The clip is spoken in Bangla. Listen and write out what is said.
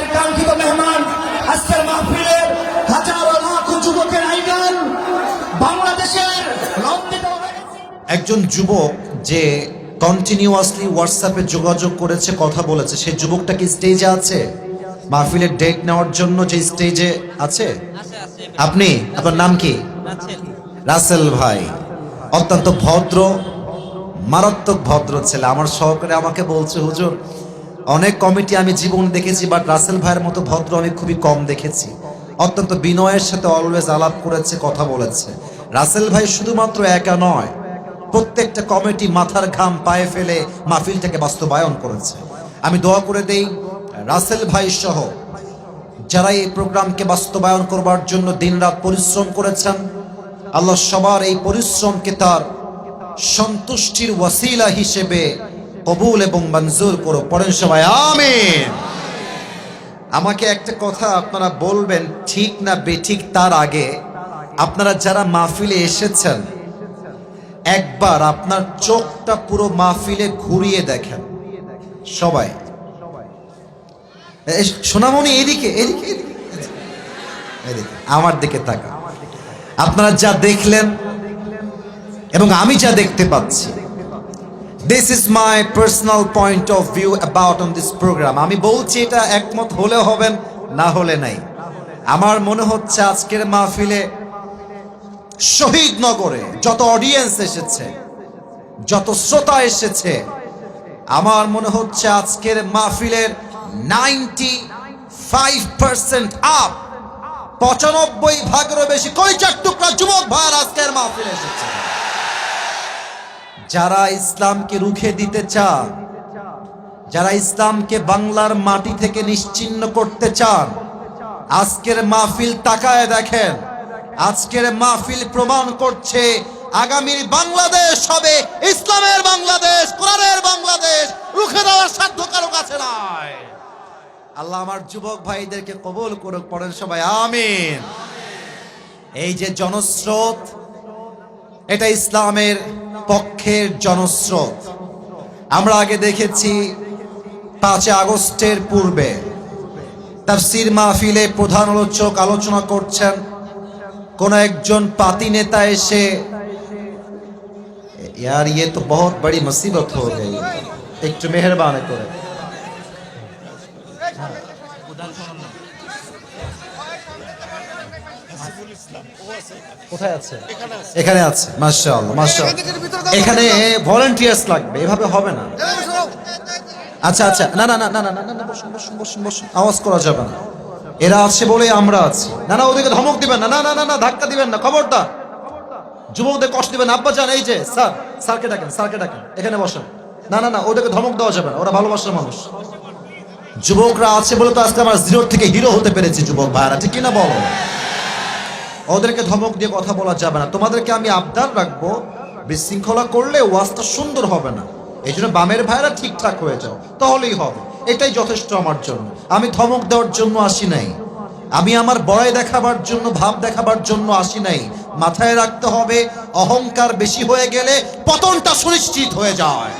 আমাদের কাঙ্ক্ষিত মেহমান আজকের মাহফিলের হাজারো লাখো যুবকের আইডল বাংলাদেশের একজন যুবক যে কন্টিনিউয়াসলি হোয়াটসঅ্যাপে যোগাযোগ করেছে, কথা বলেছে সেই যুবকটা কি স্টেজে আছে? মাহফিলের ডেট নেওয়ার জন্য যে স্টেজে আছে? আপনি, আপনার নাম কি? রাসেল ভাই। অত্যন্ত ভদ্র, মারাত্মক ভদ্র ছেলে। আমার সহকারে আমাকে বলছে, হুজুর অনেক কমিটি আমি জীবন দেখেছি বাট রাসেল ভাইয়ের মতো ভদ্র আমি খুবই কম দেখেছি। অত্যন্ত বিনয়ের সাথে অলওয়েজ আলাপ করেছে, কথা বলেছে। রাসেল ভাই শুধুমাত্র একা নয়, প্রত্যেকটা কমিটি মাথার ঘাম পায়ে ফেলে মাহফিলটাকে বাস্তবায়ন করেছে। আমি দোয়া করে দেই, রাসেল ভাই সহ, যারা এই প্রোগ্রামকে বাস্তবায়ন করবার জন্য দিনরাত পরিশ্রম করেছেন, আল্লাহ সবার এই পরিশ্রমকে তার সন্তুষ্টির ওয়াসিলা হিসেবে কবুল এবং মঞ্জুর করো পড়েন সবাই আমিন। আমাকে একটা কথা আপনারা বলবেন ঠিক না বেঠিক তার আগে আপনারা যারা মাহফিলে এসেছেন একবার আপনার চোখটা পুরো মাহফিলে ঘুরিয়ে দেখেন। সবাই। সোনামণি এদিকে এদিকে, এদিকে আমার দিকে তাকা আপনারা যা দেখলেন এবং আমি যা দেখতে পাচ্ছি this is my personal point of view about on this programme আমি বলছি এটা একমত হলে হবেন না হলে নাই। আমার মনে হচ্ছে আজকের মাহফিলে শহীদ নগরে যত অডিয়েন্স এসেছে, যত শ্রোতা এসেছে, আমার মনে হচ্ছে আজকের মাহফিলের নাইনটি ফাইভ পার্সেন্ট আপ পঁচানব্বই ভাগেরও বেশি কয়চার টুকরা যুবক ভাইয়ের আজকের মাহফিলে এসেছে? যারা ইসলামকে রুখে দিতে চান, যারা ইসলামকে বাংলার মাটি থেকে নিশ্চিন্ন করতে চান, আজকের মাহফিল তাকায় দেখেন। আজকের মাহফিল প্রমাণ করছে আগামীর বাংলাদেশ হবে ইসলামের বাংলাদেশ, কোরআনের বাংলাদেশ। রুখে দেওয়ার সাধ্য কারও কাছে নাই। আল্লাহ আমার যুবক ভাইদেরকে কবুল করুক, পড়েন সবাই, আমিন। এই যে জনস্রোত, এটা ইসলামের পক্ষের জনস্রোত আমরা আগে দেখেছি পাঁচই আগস্টের পূর্বে তাফসির মাহফিলে প্রধান আলোচক আলোচনা করছেন কোন একজন পাতি নেতা এসে यार ये तो बहुत बड़ी मुसीबत हो गई কোথায় আছে এখানে আছে মাশাআল্লাহ মাশাআল্লাহ এখানে ভলান্টিয়ার্স লাগবে এভাবে হবে না আচ্ছা আচ্ছা না না না না না না বসুন বসুন বসুন বসুন আওয়াজ করা যাবে না এরা আছে বলে আমরা আছি না না ওদেরকে ধমক দিবেন না না না না না ধাক্কা দিবেন না খবরটা যুবকদের কষ্ট দিবেন আব্বা যান এই যে স্যার স্যারকে ডাকেন স্যারকে ডাকেন এখানে বসেন না না না ওদেরকে ধমক দেওয়া যাবে না ওরা ভালোবাসার মানুষ যুবকরা আছে বলে তো আজকে আমার জিরোর থেকে হিরো হতে পেরেছি যুবক ভাইরা ঠিক কিনা বলো ওদেরকে ধমক দিয়ে কথা বলা যাবে না। তোমাদেরকে আমি আবদার রাখব, বিশৃঙ্খলা করলে ওয়াজটা সুন্দর হবে না। এই জন্য বামের ভাইরা ঠিকঠাক হয়ে যাও, তাহলেই হবে। এটাই যথেষ্ট আমার জন্য। আমি ধমক দেওয়ার জন্য আসি নাই। আমি আমার বয় দেখাবার জন্য, ভাব দেখাবার জন্য আসি নাই। মাথায় রাখতে হবে, অহংকার বেশি হয়ে গেলে পতনটা সুনিশ্চিত হয়ে যায়।